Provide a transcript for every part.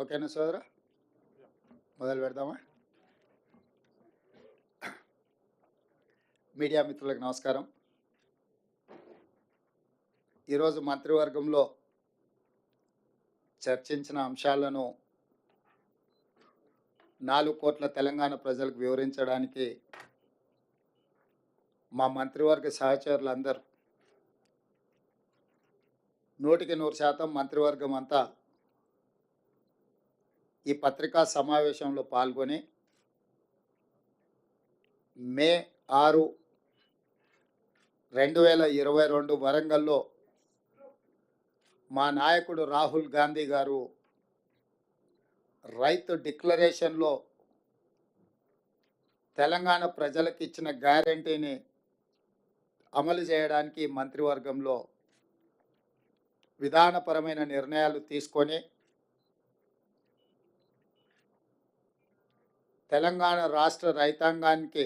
ఓకేనా సోదరా? మొదలు పెడదామా? మీడియా మిత్రులకు నమస్కారం. ఈరోజు మంత్రివర్గంలో చర్చించిన అంశాలను నాలుగు కోట్ల తెలంగాణ ప్రజలకు వివరించడానికి మా మంత్రివర్గ సహచరులందరూ నూటికి నూరు శాతం మంత్రివర్గం అంతా ఈ పత్రికా సమావేశంలో పాల్గొని మే ఆరు రెండు వేల ఇరవై రెండు వరంగల్లో మా నాయకుడు రాహుల్ గాంధీ గారు రైతు డిక్లరేషన్లో తెలంగాణ ప్రజలకు ఇచ్చిన గ్యారంటీని అమలు చేయడానికి మంత్రివర్గంలో విధానపరమైన నిర్ణయాలు తీసుకొని తెలంగాణ రాష్ట్ర రైతాంగానికి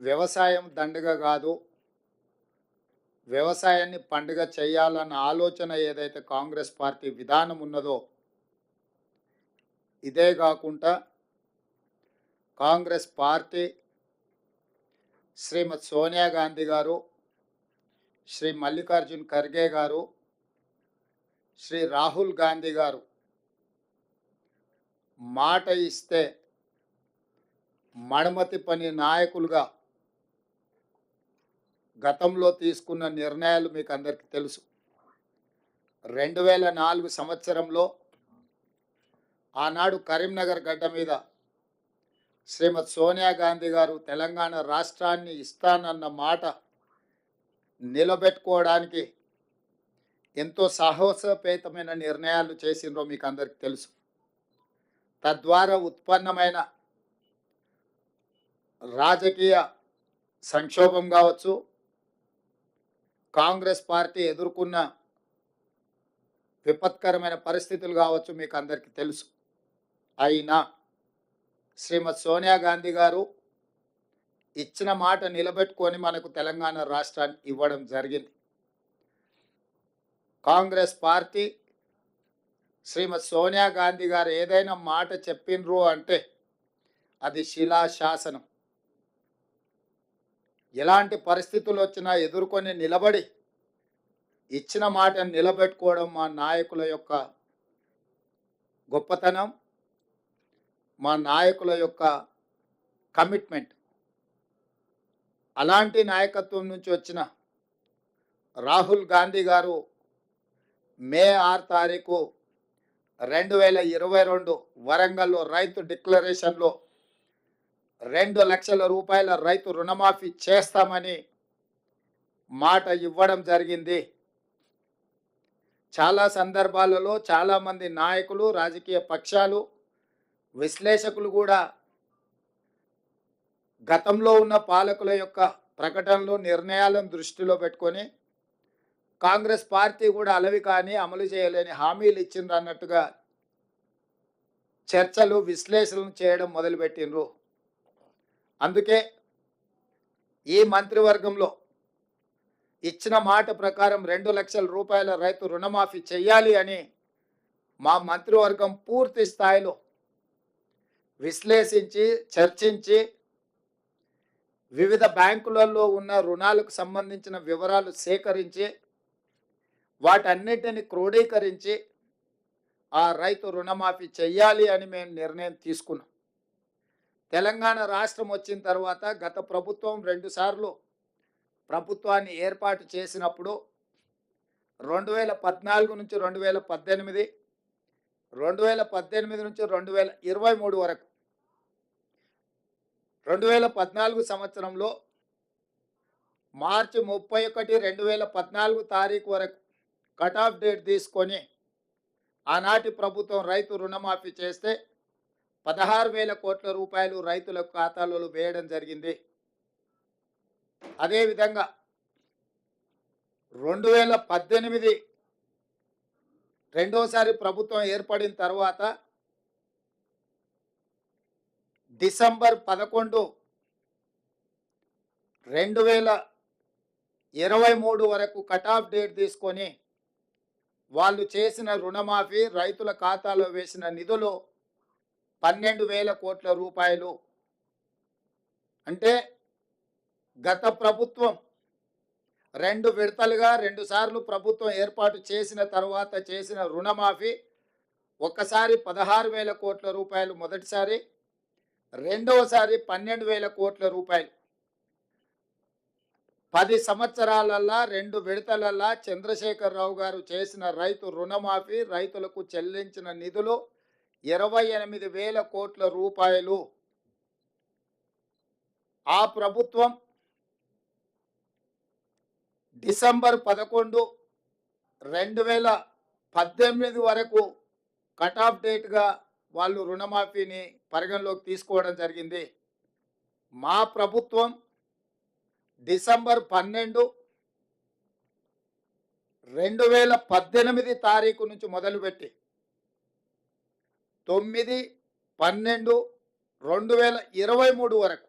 వ్యవసాయం దండగ కాదు. వ్యవసాయాన్ని పండుగ చేయాలన్న ఆలోచన ఏదైతే కాంగ్రెస్ పార్టీ విధానం ఉన్నదో ఇదే కాకుండా కాంగ్రెస్ పార్టీ శ్రీమతి సోనియా గాంధీ గారు శ్రీ మల్లికార్జున్ ఖర్గే గారు శ్రీ రాహుల్ గాంధీ గారు మాట ఇస్తే మడమతి పని నాయకులుగా గతంలో తీసుకున్న నిర్ణయాలు మీకు అందరికీ తెలుసు. రెండు వేల నాలుగు సంవత్సరంలో ఆనాడు కరీంనగర్ గడ్డ మీద శ్రీమతి సోనియా గాంధీ గారు తెలంగాణ రాష్ట్రాన్ని ఇస్తానన్న మాట నిలబెట్టుకోవడానికి ఎంతో సాహసోపేతమైన నిర్ణయాలు చేసిండ్రో మీకు అందరికీ తెలుసు. తద్వారా ఉత్పన్నమైన రాజకీయ సంక్షోభం కావచ్చు. కాంగ్రెస్ పార్టీ ఎదుర్కొన్న విపత్కరమైన పరిస్థితులు కావచ్చు మీకు అందరికీ తెలుసు. అయినా శ్రీమతి సోనియా గాంధీ గారు ఇచ్చిన మాట నిలబెట్టుకొని మనకు తెలంగాణ రాష్ట్రాన్ని ఇవ్వడం జరిగింది. కాంగ్రెస్ పార్టీ శ్రీమతి సోనియా గాంధీ గారు ఏదైనా మాట చెప్పిండ్రు అంటే అది శిలాశాసనం ఎలాంటి పరిస్థితులు వచ్చినా ఎదుర్కొని నిలబడి ఇచ్చిన మాటను నిలబెట్టుకోవడం మా నాయకుల యొక్క గొప్పతనం మా నాయకుల యొక్క కమిట్మెంట్. అలాంటి నాయకత్వం నుంచి వచ్చిన రాహుల్ గాంధీ గారు మే ఆరు తారీఖు రెండు వేల ఇరవై రెండు వరంగల్లో రైతు డిక్లరేషన్లో రెండు లక్షల రూపాయల రైతు రుణమాఫీ చేస్తామని మాట ఇవ్వడం జరిగింది. చాలా సందర్భాలలో చాలామంది నాయకులు రాజకీయ పక్షాలు విశ్లేషకులు కూడా గతంలో ఉన్న పాలకుల యొక్క ప్రకటనలు నిర్ణయాలను దృష్టిలో పెట్టుకొని కాంగ్రెస్ పార్టీ కూడా అలవి కానీ అమలు చేయలేని హామీలు ఇచ్చిండ్రు అన్నట్టుగా చర్చలు విశ్లేషణలు చేయడం మొదలుపెట్టిండ్రు. అందుకే ఈ మంత్రివర్గంలో ఇచ్చిన మాట ప్రకారం రెండు లక్షల రూపాయల రైతు రుణమాఫీ చేయాలి అని మా మంత్రివర్గం పూర్తి స్థాయిలో విశ్లేషించి చర్చించి వివిధ బ్యాంకులలో ఉన్న రుణాలకు సంబంధించిన వివరాలు సేకరించి వాటన్నిటిని క్రోడీకరించి ఆ రైతు రుణమాఫీ చెయ్యాలి అని మేము నిర్ణయం తీసుకున్నాం. తెలంగాణ రాష్ట్రం వచ్చిన తర్వాత గత ప్రభుత్వం రెండుసార్లు ప్రభుత్వాన్ని ఏర్పాటు చేసినప్పుడు రెండు వేల పద్నాలుగు నుంచి రెండు వేల పద్దెనిమిది రెండు వేల పద్దెనిమిది నుంచి రెండు వేల ఇరవై మూడు వరకు రెండు వేల పద్నాలుగు సంవత్సరంలో మార్చి ముప్పై ఒకటి రెండు వేల పద్నాలుగు తారీఖు వరకు కట్ ఆఫ్ డేట్ తీసుకొని ఆనాటి ప్రభుత్వం రైతు రుణమాఫీ చేస్తే పదహారు వేల కోట్ల రూపాయలు రైతుల ఖాతాలలో వేయడం జరిగింది. అదేవిధంగా రెండు వేల పద్దెనిమిది రెండోసారి ప్రభుత్వం ఏర్పడిన తర్వాత డిసెంబర్ పదకొండు రెండు వేల ఇరవై మూడు వరకు కట్ ఆఫ్ డేట్ తీసుకొని వాళ్ళు చేసిన రుణమాఫీ రైతుల ఖాతాలో వేసిన నిధులు పన్నెండు వేల కోట్ల రూపాయలు. అంటే గత ప్రభుత్వం రెండు విడతలుగా రెండుసార్లు ప్రభుత్వం ఏర్పాటు చేసిన తర్వాత చేసిన రుణమాఫీ ఒక్కసారి పదహారు వేల కోట్ల రూపాయలు మొదటిసారి రెండవసారి పన్నెండు వేల కోట్ల రూపాయలు. పది సంవత్సరాలల్లా రెండు విడతలల్లా చంద్రశేఖరరావు గారు చేసిన రైతు రుణమాఫీ రైతులకు చెల్లించిన నిధులు ఇరవై ఎనిమిది వేల కోట్ల రూపాయలు. ఆ ప్రభుత్వం డిసెంబర్ పదకొండు రెండు వేల పద్దెనిమిది వరకు కట్ ఆఫ్ డేట్గా వాళ్ళు రుణమాఫీని పరిగణలోకి తీసుకోవడం జరిగింది. మా ప్రభుత్వం డిసెంబర్ పన్నెండు రెండు వేల పద్దెనిమిది తారీఖు నుంచి మొదలుపెట్టి తొమ్మిది పన్నెండు రెండు వేల ఇరవై మూడు వరకు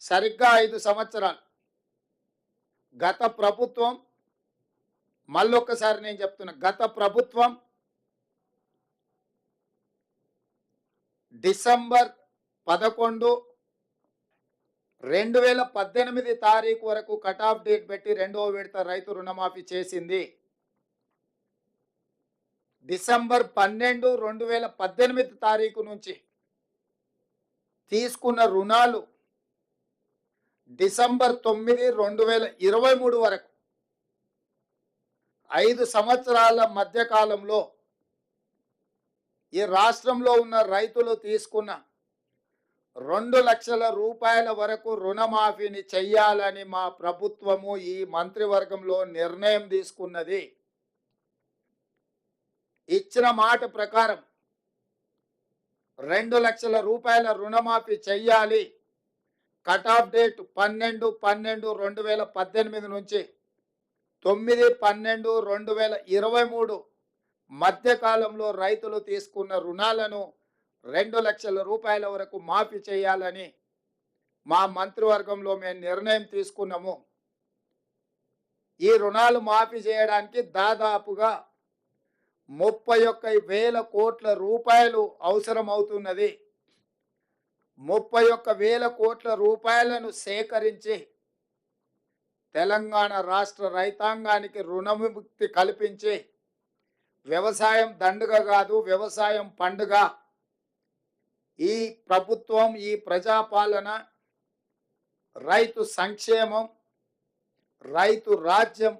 సరిగ్గా ఐదు సంవత్సరాలు. గత ప్రభుత్వం మళ్ళొక్కసారి నేను చెప్తున్నా గత ప్రభుత్వం డిసెంబర్ పదకొండు రెండు వేల పద్దెనిమిది తారీఖు వరకు కట్ ఆఫ్ డేట్ పెట్టి రెండవ విడత రైతు రుణమాఫీ చేసింది. డిసెంబర్ పన్నెండు రెండు వేల పద్దెనిమిది తారీఖు నుంచి తీసుకున్న రుణాలు డిసెంబర్ తొమ్మిది రెండు వేల ఇరవై మూడు వరకు ఐదు సంవత్సరాల మధ్యకాలంలో ఈ రాష్ట్రంలో ఉన్న రైతులు తీసుకున్న రెండు లక్షల రూపాయల వరకు రుణమాఫీని చెయ్యాలని మా ప్రభుత్వము ఈ మంత్రివర్గంలో నిర్ణయం తీసుకున్నది. ఇచ్చిన మాట ప్రకారం రెండు లక్షల రూపాయల రుణమాఫీ చెయ్యాలి. కట్ ఆఫ్ డేట్ పన్నెండు పన్నెండు రెండు వేల పద్దెనిమిది నుంచి తొమ్మిది పన్నెండు రెండు వేల ఇరవై మూడు మధ్యకాలంలో రైతులు తీసుకున్న రుణాలను రెండు లక్షల రూపాయల వరకు మాఫీ చేయాలని మా మంత్రివర్గంలో మేము నిర్ణయం తీసుకున్నాము. ఈ రుణాలు మాఫీ చేయడానికి దాదాపుగా ముప్పై ఒక్క వేల కోట్ల రూపాయలు అవసరం అవుతున్నది ముప్పై ఒక్క వేల కోట్ల రూపాయలను సేకరించి తెలంగాణ రాష్ట్ర రైతాంగానికి రుణవిముక్తి కల్పించి వ్యవసాయం దండుగ కాదు వ్యవసాయం పండుగ ఈ ప్రభుత్వం ఈ ప్రజాపాలన రైతు సంక్షేమం రైతు రాజ్యం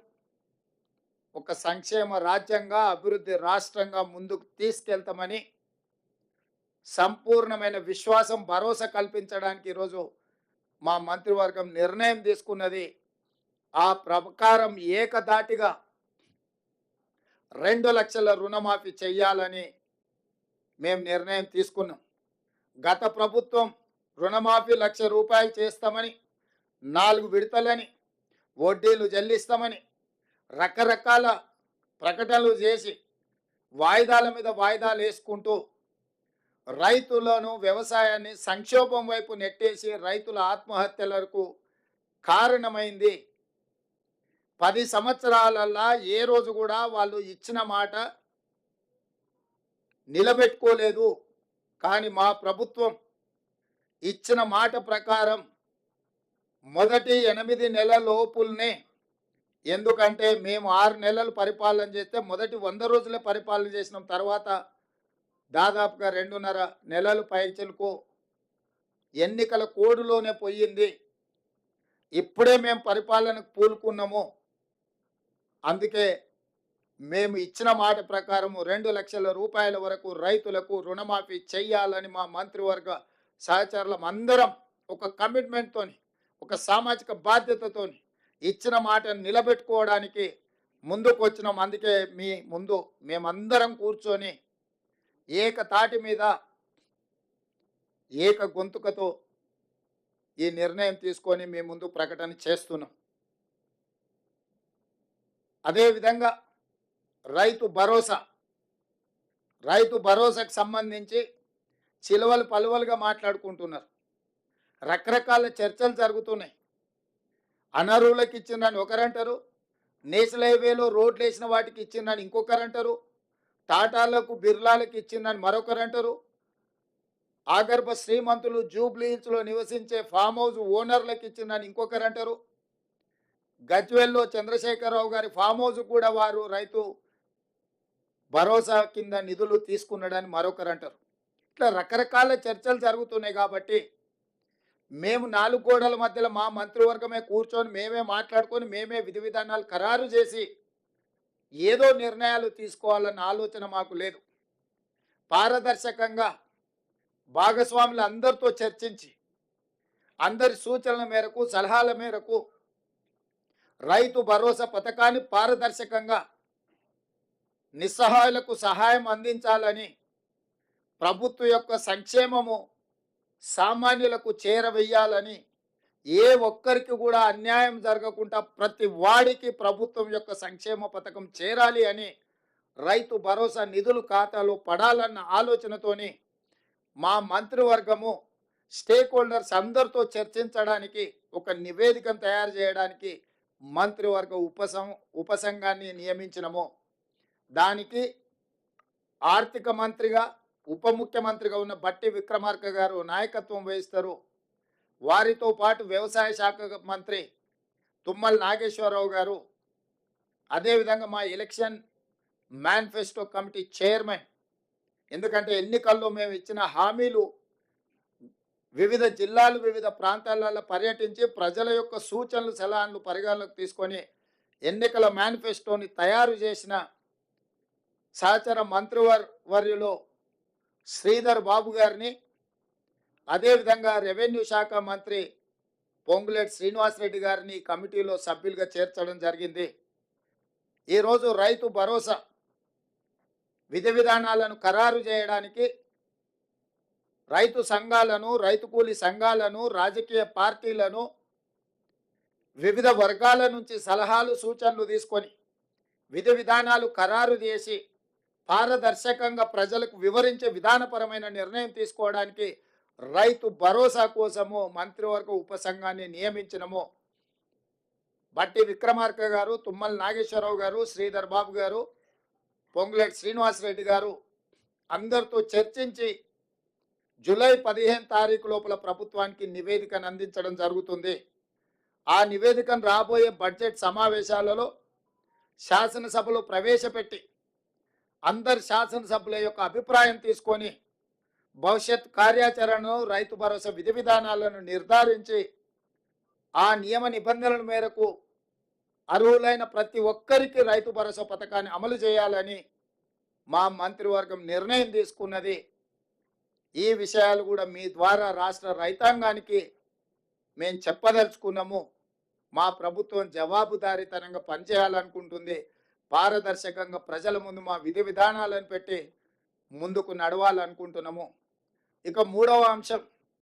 ఒక సంక్షేమ రాజ్యంగా అభివృద్ధి రాష్ట్రంగా ముందుకు తీసుకెళ్తామని సంపూర్ణమైన విశ్వాసం భరోసా కల్పించడానికి ఈరోజు మా మంత్రివర్గం నిర్ణయం తీసుకున్నది. ఆ ప్రకారం ఏకదాటిగా రెండు లక్షల రుణమాఫీ చేయాలని మేము నిర్ణయం తీసుకున్నాం. గత ప్రభుత్వం రుణమాఫీ లక్ష రూపాయలు చేస్తామని నాలుగు విడతలని వడ్డీలు చెల్లిస్తామని రకరకాల ప్రకటనలు చేసి వాయిదాల మీద వాయిదాలు వేసుకుంటూ రైతులను వ్యవసాయాన్ని సంక్షోభం వైపు నెట్టేసి రైతుల ఆత్మహత్యలకు కారణమైంది. పది సంవత్సరాలల్లా ఏ రోజు కూడా వాళ్ళు ఇచ్చిన మాట నిలబెట్టుకోలేదు. కానీ మా ప్రభుత్వం ఇచ్చిన మాట ప్రకారం మొదటి ఎనిమిది నెలలోపుల్నే ఎందుకంటే మేము ఆరు నెలలు పరిపాలన చేస్తే మొదటి వంద రోజులే పరిపాలన చేసినాం. తర్వాత దాదాపుగా రెండున్నర నెలలు పైచలకు ఎన్నికల కోడులోనే పోయింది. ఇప్పుడే మేము పరిపాలనకు పూలుకున్నాము అందుకే మేము ఇచ్చిన మాట ప్రకారము రెండు లక్షల రూపాయల వరకు రైతులకు రుణమాఫీ చేయాలని మా మంత్రివర్గ సహచరులం అందరం ఒక కమిట్మెంట్తోని ఒక సామాజిక బాధ్యతతోని ఇచ్చిన మాట నిలబెట్టుకోవడానికి ముందుకు వచ్చినాం అందుకే మీ ముందు మేమందరం కూర్చొని ఏక తాటి మీద ఏక గొంతుకతో ఈ నిర్ణయం తీసుకొని మీ ముందు ప్రకటన చేస్తున్నాం. అదేవిధంగా రైతు భరోసా. రైతు భరోసాకు సంబంధించి చిలవలు పలువలుగా మాట్లాడుకుంటున్నారు. రకరకాల చర్చలు జరుగుతున్నాయి. అనర్హులకు ఇచ్చిందని ఒకరంటారు నేషనల్ హైవేలో రోడ్లు వేసిన వాటికి ఇచ్చిందని ఇంకొకరు అంటారు టాటాలకు బిర్లాలకు ఇచ్చిందని మరొకరు అంటారు ఆగర్భ శ్రీమంతులు జూబ్లీహిల్స్లో నివసించే ఫామ్ హౌస్ ఓనర్లకు ఇచ్చిందని ఇంకొకరు అంటారు గజ్వెల్లో చంద్రశేఖరరావు గారి ఫామ్ హౌస్ కూడా వారు రైతు భరోసా కింద నిధులు తీసుకున్నాడని మరొకరు అంటారు. ఇట్లా రకరకాల చర్చలు జరుగుతున్నాయి కాబట్టి మేము నాలుగు గోడల మధ్యలో మా మంత్రివర్గమే కూర్చొని మేమే మాట్లాడుకొని మేమే విధి విధానాలు ఖరారు చేసి ఏదో నిర్ణయాలు తీసుకోవాలన్న ఆలోచన మాకు లేదు. పారదర్శకంగా భాగస్వాములు అందరితో చర్చించి అందరి సూచనల మేరకు సలహాల మేరకు రైతు భరోసా పథకాన్ని పారదర్శకంగా నిస్సహాయులకు సహాయం అందించాలని ప్రభుత్వం యొక్క సంక్షేమము సామాన్యులకు చేరవేయాలని ఏ ఒక్కరికి కూడా అన్యాయం జరగకుండా ప్రతి వాడికి ప్రభుత్వం యొక్క సంక్షేమ పథకం చేరాలి అని రైతు భరోసా నిధులు ఖాతాలో పడాలన్న ఆలోచనతోని మా మంత్రివర్గము స్టేక్ హోల్డర్స్ అందరితో చర్చించడానికి ఒక నివేదికను తయారు చేయడానికి మంత్రివర్గ ఉపసం ఉపసంఘాన్ని నియమించినము. దానికి ఆర్థిక మంత్రిగా ఉప ముఖ్యమంత్రిగా ఉన్న బట్టి విక్రమార్క గారు నాయకత్వం వహిస్తారు. వారితో పాటు వ్యవసాయ శాఖ మంత్రి తుమ్మల నాగేశ్వరరావు గారు అదేవిధంగా మా ఎలక్షన్ మేనిఫెస్టో కమిటీ చైర్మన్. ఎందుకంటే ఎన్నికల్లో మేము ఇచ్చిన హామీలు వివిధ జిల్లాలు వివిధ ప్రాంతాలలో పర్యటించి ప్రజల యొక్క సూచనలు సలహాలను పరిగణలోకి తీసుకొని ఎన్నికల మేనిఫెస్టోని తయారు చేసిన సహచర మంత్రివర్ వర్యులో శ్రీధర్ బాబు గారిని అదేవిధంగా రెవెన్యూ శాఖ మంత్రి పొంగులేటి శ్రీనివాసరెడ్డి గారిని కమిటీలో సభ్యులుగా చేర్చడం జరిగింది. ఈరోజు రైతు భరోసా విధి విధానాలను ఖరారు చేయడానికి రైతు సంఘాలను రైతు కూలీ సంఘాలను రాజకీయ పార్టీలను వివిధ వర్గాల నుంచి సలహాలు సూచనలు తీసుకొని విధి విధానాలు ఖరారు చేసి పారదర్శకంగా ప్రజలకు వివరించే విధానపరమైన నిర్ణయం తీసుకోవడానికి రైతు భరోసా కోసము మంత్రివర్గ ఉపసంఘాన్ని నియమించినము బట్టి విక్రమార్క గారు తుమ్మల నాగేశ్వరరావు గారు శ్రీధర్ బాబు గారు పొంగులేటి శ్రీనివాసరెడ్డి గారు అందరితో చర్చించి జూలై పదిహేను తారీఖు లోపల ప్రభుత్వానికి నివేదికను అందించడం జరుగుతుంది. ఆ నివేదికను రాబోయే బడ్జెట్ సమావేశాలలో శాసనసభలో ప్రవేశపెట్టి అందరి శాసనసభ్యుల యొక్క అభిప్రాయం తీసుకొని భవిష్యత్ కార్యాచరణను రైతు భరోసా విధి విధానాలను నిర్ధారించి ఆ నియమ నిబంధనల మేరకు అర్హులైన ప్రతి ఒక్కరికి రైతు భరోసా పథకాన్ని అమలు చేయాలని మా మంత్రివర్గం నిర్ణయం తీసుకున్నది. ఈ విషయాలు కూడా మీ ద్వారా రాష్ట్ర రైతాంగానికి మేము చెప్పదలుచుకున్నాము. మా ప్రభుత్వం జవాబుదారీతనంగా పనిచేయాలనుకుంటుంది. పారదర్శకంగా ప్రజల ముందు మా విధి విధానాలను పెట్టి ముందుకు నడవాలనుకుంటున్నాము. ఇక మూడవ అంశం